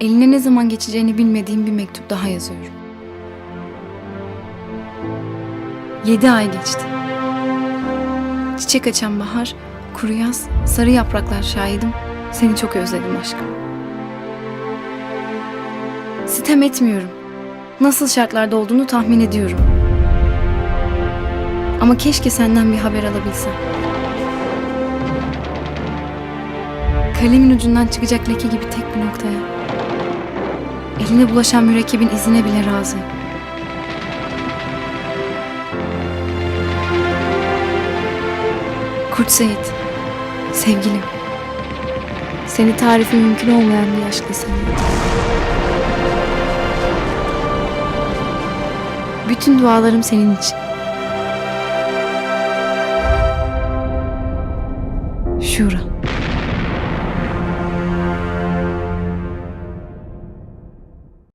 Eline ne zaman geçeceğini bilmediğim bir mektup daha yazıyorum. Yedi ay geçti. Çiçek açan bahar, kuru yaz, sarı yapraklar şahidim. Seni çok özledim aşkım. Sitem etmiyorum. Nasıl şartlarda olduğunu tahmin ediyorum. Ama keşke senden bir haber alabilsem. Kalemin ucundan çıkacak leke gibi tek bir noktaya. Eline bulaşan mürekkebin izine bile razıyım. Kurt Seyit, sevgilim. Seni tarifi mümkün olmayan bir aşkla seviyorum. Bütün dualarım senin için. Şura.